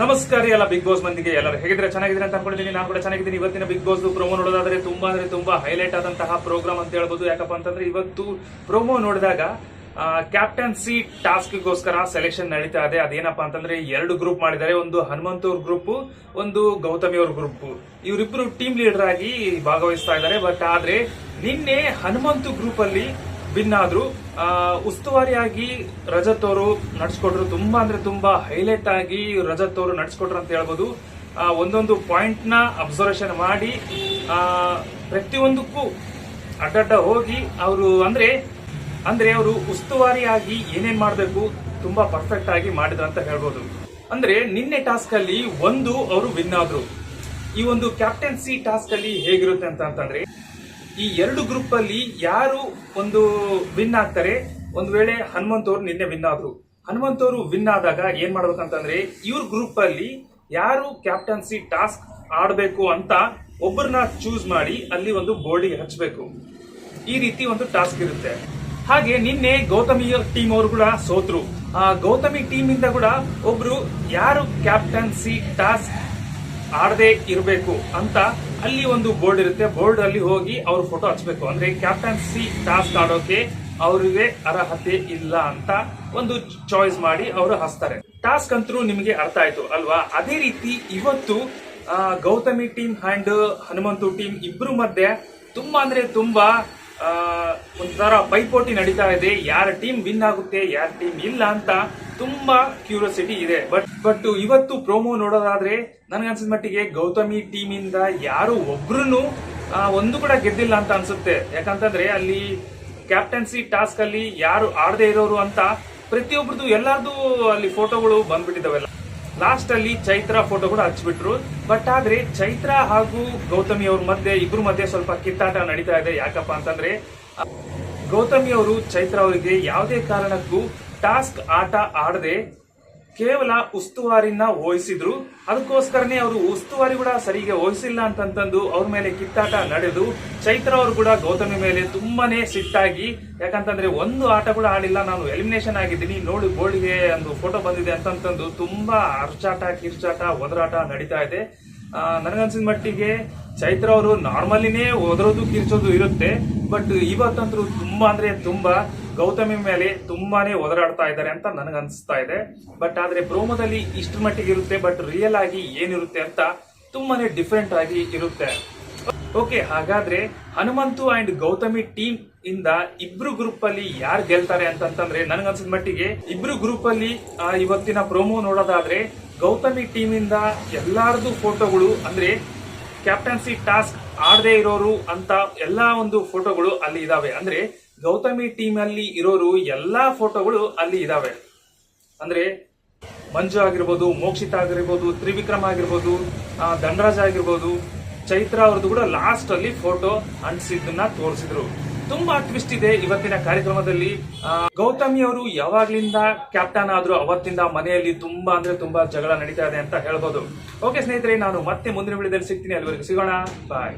ನಮಸ್ಕಾರ ಎಲ್ಲ big boss ಮಂದಿಗೆ. ಎಲ್ಲರೂ ಹೇಗಿದ್ರೆ ಚೆನ್ನಾಗಿದ್ರೆ ಅಂತ ಅನ್ಕೊಂಡಿದ್ದೀನಿ. ನಾನು ಕೂಡ ಚೆನ್ನಾಗಿದ್ದೀನಿ. ಇವತ್ತಿನ ಬಿಗ್ ಬಾಸ್ ಪ್ರೋಮೋ ನೋಡೋದಾದ್ರೆ ತುಂಬಾ ಅಂದ್ರೆ ತುಂಬಾ ಹೈಲೈಟ್ ಆದಂತಹ ಪ್ರೋಗ್ರಾಮ್ ಅಂತ ಹೇಳ್ಬೋದು. ಯಾಕಪ್ಪ ಅಂತಂದ್ರೆ ಇವತ್ತು ಪ್ರೋಮೋ ನೋಡಿದಾಗ ಕ್ಯಾಪ್ಟನ್ಸಿ ಟಾಸ್ಕ್ಗೋಸ್ಕರ ಸೆಲೆಕ್ಷನ್ ನಡೀತಾ ಇದೆ. ಅದೇನಪ್ಪ ಅಂತಂದ್ರೆ ಎರಡು ಗ್ರೂಪ್ ಮಾಡಿದ್ದಾರೆ. ಒಂದು ಹನುಮಂತವ್ರ ಗ್ರೂಪ್ ಒಂದು ಗೌತಮಿ ಅವ್ರ ಗ್ರೂಪ್ ಇವರಿಬ್ರು ಟೀಮ್ ಲೀಡರ್ ಆಗಿ ಭಾಗವಹಿಸ್ತಾ ಇದ್ದಾರೆ. ಬಟ್ ಆದ್ರೆ ನಿನ್ನೆ ಹನುಮಂತು ಗ್ರೂಪ್ ಅಲ್ಲಿ ವಿನ್ ಉಸ್ತುವಾರಿಯಾಗಿ ರಜತ್ ಅವರು ನಡ್ಸ್ಕೊಟ್ರು. ತುಂಬಾ ಅಂದ್ರೆ ತುಂಬಾ ಹೈಲೈಟ್ ಆಗಿ ರಜತ್ ಅವರು ನಡ್ಸ್ಕೊಟ್ರು ಅಂತ ಹೇಳ್ಬೋದು. ಒಂದೊಂದು ಪಾಯಿಂಟ್ನ ಅಬ್ಸರ್ವೇಷನ್ ಮಾಡಿ ಪ್ರತಿಯೊಂದಕ್ಕೂ ಅಡ್ಡಡ್ಡ ಹೋಗಿ ಅವರು ಅಂದ್ರೆ ಅಂದ್ರೆ ಅವರು ಉಸ್ತುವಾರಿಯಾಗಿ ಏನೇನ್ ಮಾಡಬೇಕು, ತುಂಬಾ ಪರ್ಫೆಕ್ಟ್ ಆಗಿ ಮಾಡಿದ್ರು ಅಂತ ಹೇಳ್ಬೋದು. ಅಂದ್ರೆ ನಿನ್ನೆ ಟಾಸ್ಕ್ ಅಲ್ಲಿ ಒಂದು ಅವರು ವಿನ್ ಈ ಒಂದು ಕ್ಯಾಪ್ಟನ್ಸಿ ಟಾಸ್ಕ್ ಅಲ್ಲಿ ಹೇಗಿರುತ್ತೆ ಅಂತ ಅಂತಂದ್ರೆ ಈ ಎರಡು ಗ್ರೂಪ್ ಅಲ್ಲಿ ಯಾರು ಒಂದು ವಿನ್ ಆಗ್ತಾರೆ? ಒಂದ್ ವೇಳೆ ಹನುಮಂತ್ ಅವರು ನಿನ್ನೆ ವಿನ್ ಆದ್ರು. ಹನುಮಂತ್ ಅವರು ವಿನ್ ಆದಾಗ ಏನ್ ಮಾಡ್ಬೇಕಂತಂದ್ರೆ, ಇವ್ರ ಗ್ರೂಪ್ ಅಲ್ಲಿ ಯಾರು ಕ್ಯಾಪ್ಟನ್ಸಿ ಟಾಸ್ಕ್ ಆಡಬೇಕು ಅಂತ ಒಬ್ಬರನ್ನ ಚೂಸ್ ಮಾಡಿ ಅಲ್ಲಿ ಒಂದು ಬೋರ್ಡಿಗೆ ಹಚ್ಚಬೇಕು ಈ ರೀತಿ ಒಂದು ಟಾಸ್ಕ್ ಇರುತ್ತೆ. ಹಾಗೆ ನಿನ್ನೆ ಗೌತಮಿ ಟೀಮ್ ಅವರು ಕೂಡ ಸೋತ್ರು. ಆ ಗೌತಮಿ ಟೀಮ್ ಇಂದ ಕೂಡ ಒಬ್ರು ಯಾರು ಕ್ಯಾಪ್ಟನ್ಸಿ ಟಾಸ್ಕ್ ಆಡದೆ ಇರಬೇಕು ಅಂತ ಅಲ್ಲಿ ಒಂದು ಬೋರ್ಡ್ ಇರುತ್ತೆ. ಬೋರ್ಡ್ ಅಲ್ಲಿ ಹೋಗಿ ಅವ್ರ ಫೋಟೋ ಹಚ್ಬೇಕು. ಅಂದ್ರೆ ಕ್ಯಾಪ್ಟನ್ಸಿ ಟಾಸ್ಕ್ ಆಡೋಕೆ ಅವರಿಗೆ ಅರ್ಹತೆ ಇಲ್ಲ ಅಂತ ಒಂದು ಚಾಯ್ಸ್ ಮಾಡಿ ಅವರು ಹಚ್ತಾರೆ. ಟಾಸ್ಕ್ ಅಂತೂ ನಿಮಗೆ ಅರ್ಥ ಆಯ್ತು ಅಲ್ವಾ? ಅದೇ ರೀತಿ ಇವತ್ತು Gautami team and Hanumanthu team ಇಬ್ರು ಮಧ್ಯೆ ತುಂಬಾ ಅಂದ್ರೆ ತುಂಬಾ ಒಂಥರ ಪೈಪೋಟಿ ನಡೀತಾ ಇದೆ. ಯಾರ ಟೀಮ್ ವಿನ್ ಆಗುತ್ತೆ, ಯಾರ ಟೀಮ್ ಇಲ್ಲ ಅಂತ ತುಂಬಾ ಕ್ಯೂರಿಯಾಸಿಟಿ ಇದೆ. ಬಟ್ ಬಟ್ ಇವತ್ತು ಪ್ರೋಮೋ ನೋಡೋದಾದ್ರೆ ನನಗನ್ಸಿದ ಮಟ್ಟಿಗೆ ಗೌತಮಿ ಟೀಮ್ ಇಂದ ಯಾರು ಒಬ್ರು ಒಂದು ಕೂಡ ಗೆದ್ದಿಲ್ಲ ಅಂತ ಅನ್ಸುತ್ತೆ. ಯಾಕಂತಂದ್ರೆ ಅಲ್ಲಿ ಕ್ಯಾಪ್ಟನ್ಸಿ ಟಾಸ್ಕ್ ಅಲ್ಲಿ ಯಾರು ಆಡದೆ ಇರೋರು ಅಂತ ಪ್ರತಿಯೊಬ್ಬರದು ಎಲ್ಲಾರ್ದು ಅಲ್ಲಿ ಫೋಟೋಗಳು ಬಂದ್ಬಿಟ್ಟಿದಾವೆಲ್ಲ ಲಾಸ್ಟ್ ಅಲ್ಲಿ ಚೈತ್ರ ಫೋಟೋ ಕೂಡ ಹಚ್ಚಿಬಿಟ್ರು. ಬಟ್ ಆದ್ರೆ ಚೈತ್ರ ಹಾಗೂ ಗೌತಮಿ ಅವ್ರ ಮಧ್ಯೆ, ಇಬ್ರು ಮಧ್ಯೆ ಸ್ವಲ್ಪ ಕಿತ್ತಾಟ ನಡೀತಾ ಇದೆ. ಯಾಕಪ್ಪ ಅಂತಂದ್ರೆ, ಗೌತಮಿ ಅವರು ಚೈತ್ರ ಅವರಿಗೆ ಯಾವುದೇ ಕಾರಣಕ್ಕೂ ಟಾಸ್ಕ್ ಆಟ ಆಡದೆ ಕೇವಲ ಉಸ್ತುವಾರಿನ ವಹಿಸಿದ್ರು ಅದಕ್ಕೋಸ್ಕರನೇ ಅವರು ಉಸ್ತುವಾರಿ ಕೂಡ ಸರಿಗೆ ವಹಿಸಿಲ್ಲ ಅಂತಂತಂದು ಅವ್ರ ಮೇಲೆ ಕಿತ್ತಾಟ ನಡೆದು ಚೈತ್ರ ಅವರು ಕೂಡ ಗೌತಮಿ ಮೇಲೆ ತುಂಬಾನೇ ಸಿಟ್ಟಾಗಿ. ಯಾಕಂತಂದ್ರೆ ಒಂದು ಆಟ ಕೂಡ ಆಡಿಲ್ಲ, ನಾನು ಎಲಿಮಿನೇಷನ್ ಆಗಿದ್ದೀನಿ, ನೋಡಿ ಬೋಳಿಗೆ ಒಂದು ಫೋಟೋ ಬಂದಿದೆ ಅಂತಂತಂದು ತುಂಬಾ ಅರ್ಚಾಟ, ಕಿರ್ಚಾಟ, ಒದರಾಟ ನಡೀತಾ ಇದೆ. ನನಗನ್ಸಿದ ಮಟ್ಟಿಗೆ ಚೈತ್ರ ಅವರು ನಾರ್ಮಲಿನೇ ಒದರೋದು, ಕಿರ್ಚೋದು ಇರುತ್ತೆ. ಬಟ್ ಇವತ್ತಂತೂ ತುಂಬಾ ಅಂದ್ರೆ ತುಂಬಾ ಗೌತಮಿ ಮೇಲೆ ತುಂಬಾನೇ ಒದರಾಡ್ತಾ ಇದ್ದಾರೆ ಅಂತ ನನಗನ್ಸ್ತಾ ಇದೆ. ಬಟ್ ಆದ್ರೆ ಪ್ರೋಮೋದಲ್ಲಿ ಇಷ್ಟ್ರ ಮಟ್ಟಿಗೆ ಇರುತ್ತೆ ಬಟ್ ರಿಯಲ್ ಆಗಿ ಏನಿರುತ್ತೆ ಅಂತ ತುಂಬಾನೇ ಡಿಫ್ರೆಂಟ್ ಆಗಿ ಇರುತ್ತೆ. ಓಕೆ ಹಾಗಾದ್ರೆ ಹನುಮಂತು ಅಂಡ್ ಗೌತಮಿ ಟೀಮ್ ಇಂದ ಇಬ್ರು ಗ್ರೂಪ್ ಅಲ್ಲಿ ಯಾರು ಗೆಲ್ತಾರೆ ಅಂತಂತಂದ್ರೆ ನನಗನ್ಸಿದ ಮಟ್ಟಿಗೆ ಇಬ್ರು ಗ್ರೂಪ್ ಅಲ್ಲಿ ಇವತ್ತಿನ ಪ್ರೋಮೋ ನೋಡೋದಾದ್ರೆ ಗೌತಮಿ ಟೀಮ್ ಇಂದ ಎಲ್ಲಾರ್ದು ಫೋಟೋಗಳು ಅಂದ್ರೆ ಕ್ಯಾಪ್ಟನ್ಸಿ ಟಾಸ್ಕ್ ಆಡದೇ ಇರೋರು ಅಂತ ಎಲ್ಲಾ ಒಂದು ಫೋಟೋಗಳು ಅಲ್ಲಿ ಇದಾವೆ. ಅಂದ್ರೆ ಗೌತಮಿ ಟೀಮ್ ಅಲ್ಲಿ ಇರೋರು ಎಲ್ಲಾ ಫೋಟೋಗಳು ಅಲ್ಲಿ ಇದಾವೆ. ಅಂದ್ರೆ ಮಂಜು ಆಗಿರ್ಬೋದು, ಮೋಕ್ಷಿತ ಆಗಿರ್ಬೋದು, ತ್ರಿವಿಕ್ರಮ್ ಆಗಿರ್ಬೋದು ದಂಡರಾಜ್ ಆಗಿರ್ಬೋದು, ಚೈತ್ರ ಅವ್ರದ್ದು ಕೂಡ ಲಾಸ್ಟ್ ಅಲ್ಲಿ ಫೋಟೋ ಅಂಟಿಸಿದ್ದನ್ನ ತೋರಿಸಿದ್ರು. ತುಂಬಾ ಟ್ವಿಸ್ಟ್ ಇದೆ ಇವತ್ತಿನ ಕಾರ್ಯಕ್ರಮದಲ್ಲಿ. ಗೌತಮಿ ಅವರು ಯಾವಾಗ್ಲಿಂದ ಕ್ಯಾಪ್ಟನ್ ಆದ್ರೂ ಅವತ್ತಿಂದ ಮನೆಯಲ್ಲಿ ತುಂಬಾ ಅಂದ್ರೆ ತುಂಬಾ ಜಗಳ ನಡೀತಾ ಇದೆ ಅಂತ ಹೇಳ್ಬೋದು. ಓಕೆ ಸ್ನೇಹಿತರೆ, ನಾನು ಮತ್ತೆ ಮುಂದಿನ ವಿಡಿಯೋದಲ್ಲಿ ಸಿಗ್ತೀನಿ. ಅಲ್ಲಿವರೆಗೂ ಸಿಗೋಣ. ಬಾಯ್